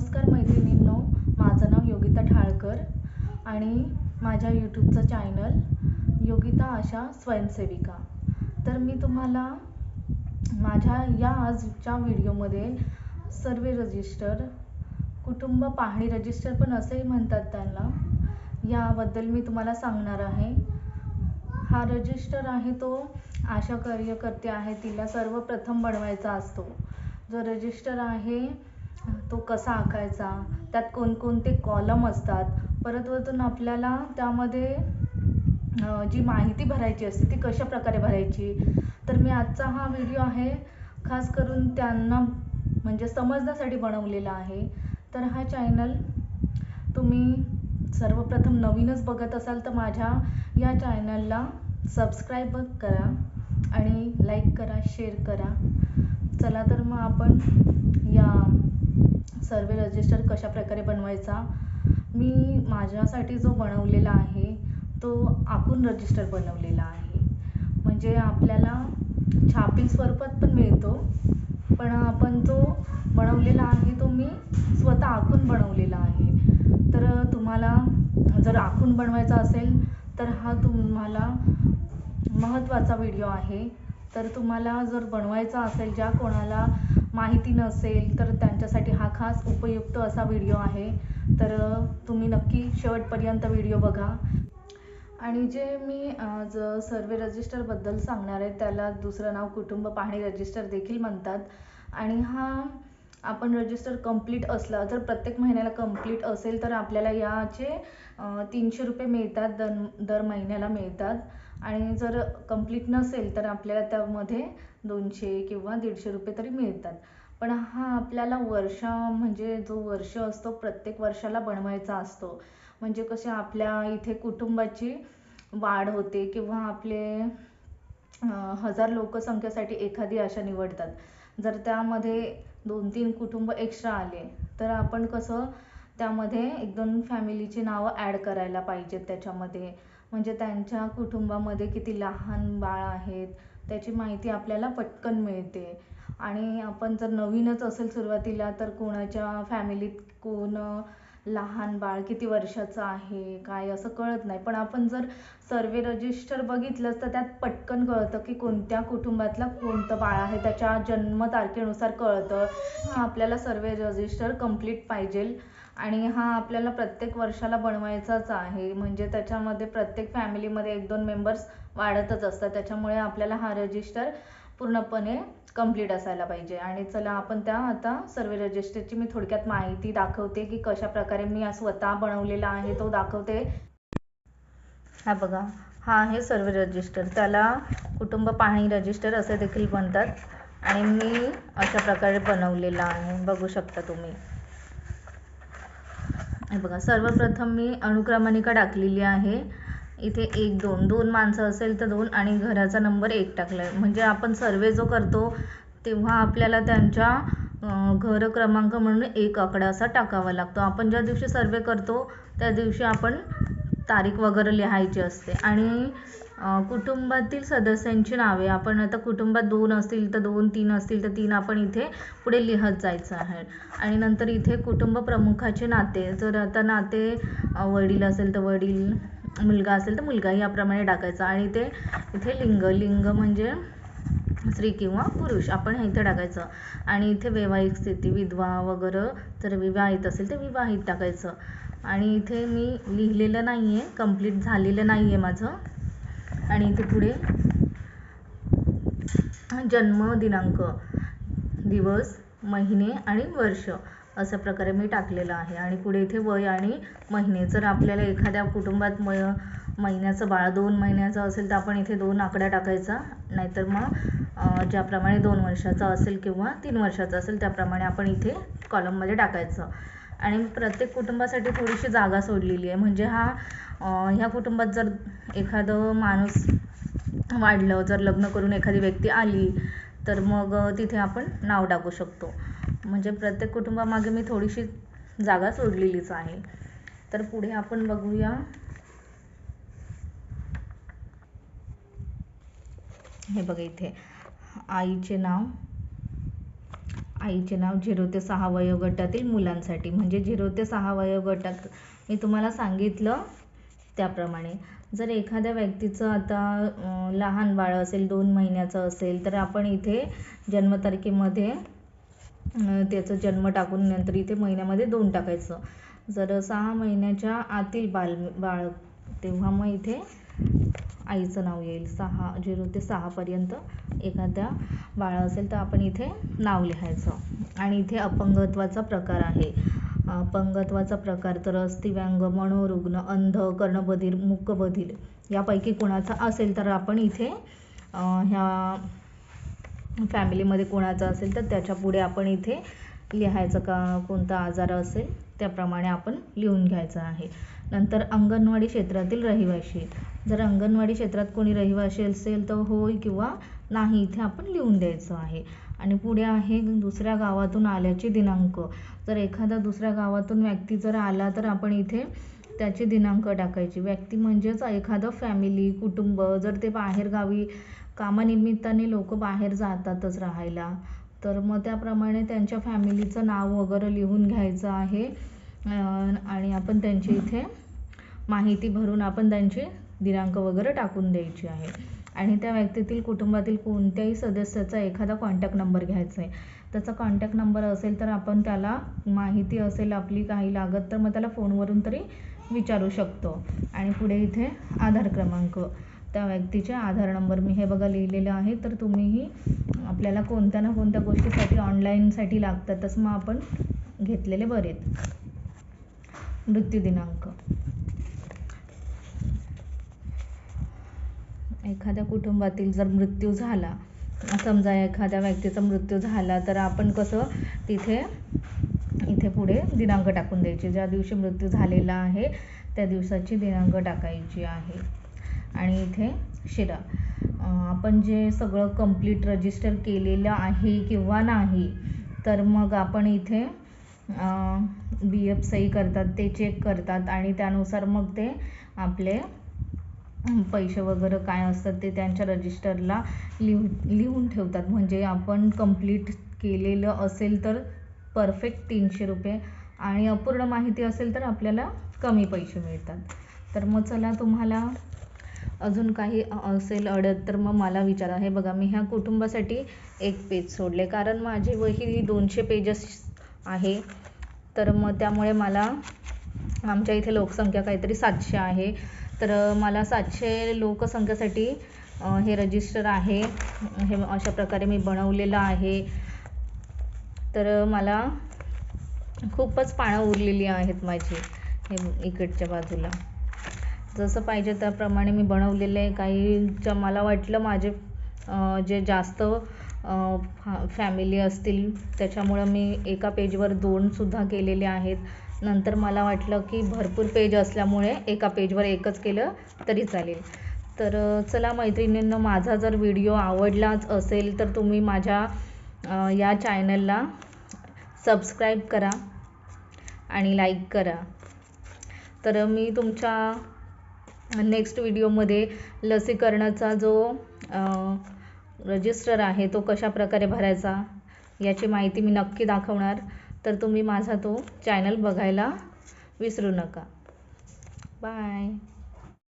नमस्कार मैत्रिणींनो माझं नाव योगिता ठाळकर आणि माझ्या यूट्यूबचं चॅनल योगिता आशा स्वयंसेविका. तर मी तुम्हाला माझ्या या आजच्या व्हिडिओमध्ये सर्वे रजिस्टर कुटुंब पाहणी रजिस्टर पण असेही म्हणतात त्यांना. याबद्दल मी तुम्हाला सांगणार आहे. हा रजिस्टर आहे तो आशा कार्यकर्ते आहे तिला सर्वप्रथम बनवायचा असतो. जो रजिस्टर आहे तो कसा आखायचा? त्यात कोणकोणते कॉलम असतात? परत वरतून आपल्याला त्यामध्ये जी माहिती भरायची असते ती कशा प्रकारे भरायची? तर मी आजचा हा व्हिडिओ आहे खास करून त्यांना म्हणजे समजण्यासाठी बनवलेला आहे. तर हा चॅनल तुम्ही सर्वप्रथम नवीनच बघत असाल तर माझ्या या चॅनलला सबस्क्राईब करा आणि लाईक करा शेअर करा. चला तर मग आपण या सर्वे रजिस्टर कशा प्रकारे बनवायचा? मी माझ्यासाठी जो बनवलेला आहे तो आखून रजिस्टर बनवलेला आहे. म्हणजे आपल्याला छापील स्वरूपात पण मिळतो पण आपण जो बनवलेला आहे तो मी स्वतः आखून बनवलेला आहे. तर तुम्हाला जर आखून बनवायचा असेल तर हा तुम्हाला महत्त्वाचा व्हिडिओ आहे. तर तुम्हाला जर बनवायचा असेल ज्या कोणाला माहिती नसेल तर त्यांच्यासाठी हा खास उपयुक्त असा व्हिडिओ आहे. तर तुम्ही नक्की शेवटपर्यंत व्हिडिओ बघा. आणि जे मी जर सर्वे रजिस्टरबद्दल सांगणार आहे त्याला दुसरं नाव कुटुंब पाहणी रजिस्टर देखील म्हणतात. आणि हा आपण रजिस्टर कंप्लीट असला जर प्रत्येक महिन्याला कंप्लीट असेल तर आपल्याला याचे तीनशे रुपये मिळतात दर दर महिन्याला मिळतात. आणि जर कंप्लीट नसेल तर आपल्याला त्यामध्ये दोनशे किंवा दीडशे रुपये तरी मिळतात. पण हा आपल्याला वर्षा म्हणजे जो वर्ष असतो प्रत्येक वर्षाला बनवायचा असतो. म्हणजे कसे आपल्या इथे कुटुंबाची वाढ होते किंवा आपले हजार लोकसंख्येसाठी एखादी आशा निवडतात. जर त्यामध्ये दोन तीन कुटुंब एक्स्ट्रा आले तर आपण कसं त्यामध्ये एक दोन फॅमिलीची नावं ॲड करायला पाहिजेत त्याच्यामध्ये. म्हणजे त्यांच्या कुटुंबामध्ये किती लहान बाळ आहेत त्याची माहिती आपल्याला पटकन मिळते. आणि आपण जर नवीनच असेल सुरुवातीला तर कोणाच्या फॅमिलीत कोण लहान बाळ किती वर्षाचं आहे काय असं कळत नाही. पण आपण जर सर्वे रजिस्टर बघितलंच तर त्यात पटकन कळतं की कोणत्या कुटुंबातला कोणतं बाळ आहे त्याच्या जन्मतारखेनुसार कळतं आपल्याला सर्वे रजिस्टर कंप्लीट पाहिजे. आणि हा आपल्याला प्रत्येक वर्षाला बनवायचाच आहे. म्हणजे त्याच्यामध्ये प्रत्येक फॅमिलीमध्ये एक दोन मेंबर्स वाढतच असतात. त्याच्यामुळे आपल्याला हा रजिस्टर पूर्णपणे कंप्लीट असायला पाहिजे. आणि चला आपण त्या आता सर्वे रजिस्टरची मी थोडक्यात माहिती दाखवते की कशा प्रकारे मी स्वतः बनवलेला आहे तो दाखवते. हा बघा हा आहे सर्वे रजिस्टर त्याला कुटुंब पाहणी रजिस्टर असे देखील म्हणतात. आणि मी अशा प्रकारे बनवलेला आहे. बघू शकता तुम्ही. हे बघा सर्वप्रथम मी अनुक्रमणिका टाकलेली आहे. इथे एक दोन दोन माणसं असेल तर दोन आणि घराचा नंबर एक टाकला आहे म्हणजे आपण सर्वे जो करतो तेव्हा आपल्याला त्यांच्या घर क्रमांक म्हणून एक आकडा असा टाकावा लागतो. आपण ज्या दिवशी सर्वे करतो त्या दिवशी आपण तारीख वगैरे लिहायची असते. आणि कुटुंबातील सदस्यांची नावे आपण आता कुटुंबात दोन असतील तर दोन तीन असतील तर तीन आपण इथे पुढे लिहत जायचं आहे. आणि नंतर इथे कुटुंब प्रमुखाचे नाते जर आता नाते वडील असेल तर वडील मुलगा असेल तर मुलगा याप्रमाणे टाकायचा. आणि ते इथे लिंग लिंग म्हणजे स्त्री किंवा पुरुष आपण हे इथे टाकायचं. आणि इथे वैवाहिक स्थिती विधवा वगैरे तर विवाहित असेल तर विवाहित टाकायचं. आणि इथे मी लिहिलेलं नाही आहे कंप्लीट झालेलं नाही आहे माझं. आणि इथे पुढे जन्म दिनांक दिवस महिने आणि वर्ष. अशा प्रकारे मी टाकलेलं आहे. आणि पुढे इथे वय आणि महिने. जर आपल्याला एखाद्या कुटुंबात म महिन्याचं बाळ दोन महिन्याचं असेल तर आपण इथे दोन आकडा टाकायचा. नाहीतर मग ज्याप्रमाणे दोन वर्षाचा असेल किंवा तीन वर्षाचा असेल त्याप्रमाणे आपण इथे कॉलममध्ये टाकायचं. आणि प्रत्येक कुटुंबासाठी थोडीशी जागा सोडलेली आहे. म्हणजे हा ह्या कुटुंबात जर एखादं माणूस वाढलं जर लग्न करून एखादी व्यक्ती आली तर मग तिथे आपण नाव टाकू शकतो. म्हणजे प्रत्येक कुटुंबामागे मी थोडीशी जागा सोडलेलीच आहे. तर पुढे आपण बघूया. हे बघा इथे. आईचे नाव. आईचे नाव झिरो ते सहा वयोगटातील मुलांसाठी. म्हणजे झिरो ते सहा वयोगटात मी तुम्हाला सांगितलं त्याप्रमाणे. जर एखाद्या व्यक्तीचं आता लहान बाळ असेल दोन महिन्याचं असेल तर आपण इथे जन्मतारखेमध्ये त्याचं जन्म टाकून नंतर इथे महिन्यामध्ये दोन टाकायचं. जर सहा महिन्याच्या आतील बाल बाळ तेव्हा मग इथे आईचं नाव येईल. सहा झिरो ते सहापर्यंत एखाद्या बाळ असेल तर आपण इथे नाव लिहायचं. आणि इथे अपंगत्वाचा प्रकार आहे. अपंगत्वाचा प्रकार तर अस्थिव्यंग मनोरुग्ण अंध कर्णबधीर मूकबधीर यापैकी कोणाचा असेल तर आपण इथे ह्या फॅमिलीमध्ये कोणाचा असेल तर त्याच्या पुढे आपण इथे लिहायचं का कोणता आजार असेल त्याप्रमाणे आपण लिहून घ्यायचं आहे. नंतर अंगणवाडी क्षेत्रातील रहिवाशी. जर अंगणवाडी क्षेत्रात कोणी रहिवाशी असेल तर होय किंवा नाही इथे आपण लिहून द्यायचं आहे. आणि पुढे आहे दुसऱ्या गावातून आल्याचे दिनांक. जर एखादा दुसऱ्या गावातून व्यक्ती जर आला तर आपण इथे त्याचे दिनांक टाकायची. व्यक्ती म्हणजेच एखादं फॅमिली कुटुंब. जर ते बाहेरगावी कामानिमित्ताने लोक बाहेर जातातच राहायला तर मग त्याप्रमाणे त्यांच्या फॅमिलीचं नाव वगैरे लिहून घ्यायचं आहे. आणि आपण त्यांची इथे माहिती भरून आपण त्यांची दिनांक वगैरे टाकून द्यायची आहे. आणि त्या व्यक्तीतील कुटुंबातील कोणत्याही सदस्याचा एखादा कॉन्टॅक्ट नंबर घ्यायचा आहे. त्याचा कॉन्टॅक्ट नंबर असेल तर आपण त्याला माहिती असेल आपली काही लागत तर मग त्याला फोनवरून तरी विचारू शकतो. आणि पुढे इथे आधार क्रमांक त्या व्यक्तीचे आधार नंबर मी हे बघा लिहिलेलं आहे तर तुम्हीही आपल्याला कोणत्या ना कोणत्या गोष्टीसाठी ऑनलाईनसाठी लागतातच मग आपण घेतलेले बरेत मृत्यू दिनांक एखाद्या कुटुंबातील जर मृत्यू झाला समजा एखाद्या व्यक्तीचा मृत्यू झाला तर आपण कसं तिथे इथे पुढे दिनांक टाकून द्यायचे. ज्या दिवशी मृत्यू झालेला आहे त्या दिवसाची दिनांक टाकायची आहे. आणि इथे शिरा. आपण जे सगळं कंप्लीट रजिस्टर केलेलं आहे किंवा नाही तर मग आपण इथे बी एफ सही करतात ते चेक करतात आणि त्यानुसार मग ते आपले पैसे वगैरे काय असतात ते त्यांच्या रजिस्टरला लिहू लिहून ठेवतात. म्हणजे आपण कंप्लीट केलेलं असेल तर परफेक्ट तीनशे रुपये आणि अपूर्ण माहिती असेल तर आपल्याला कमी पैसे मिळतात. तर मग चला तुम्हाला अजून काही असेल अडत तर मग मला विचारा. हे बघा मी ह्या कुटुंबासाठी एक पेज सोडले. कारण माझी वही दोनशे पेजेस आहे. तर मग त्यामुळे मला आमच्या इथे लोकसंख्या काहीतरी सातशे आहे. तर मला सातशे लोकसंख्येसाठी हे रजिस्टर आहे. हे अशा प्रकारे मी बनवलेलं आहे. तर मला खूपच पानं उरलेली आहेत माझी हे इकडच्या बाजूला. जसं पाहिजे त्याप्रमाणे मी बनवलेलं आहे. काही मला वाटलं माझे जे जास्त फॅमिली असतील. त्याच्यामुळं मी एका पेजवर दोनसुद्धा केलेले आहेत. नंतर मला वाटलं की भरपूर पेज असल्यामुळे एका पेजवर एकच केलं तरी चालेल. तर चला मैत्रिणींना माझा जर व्हिडिओ आवडलाच असेल तर तुम्ही माझ्या या चॅनलला सबस्क्राईब करा आणि लाईक करा. तर मी तुमच्या नेक्स्ट व्हिडिओमध्ये लसीकरणाचा जो रजिस्टर आहे तो कशा प्रकारे भरायचा याची माहिती मी नक्की दाखवणार. तर तुम्ही माझा तो चॅनल बघायला विसरू नका. बाय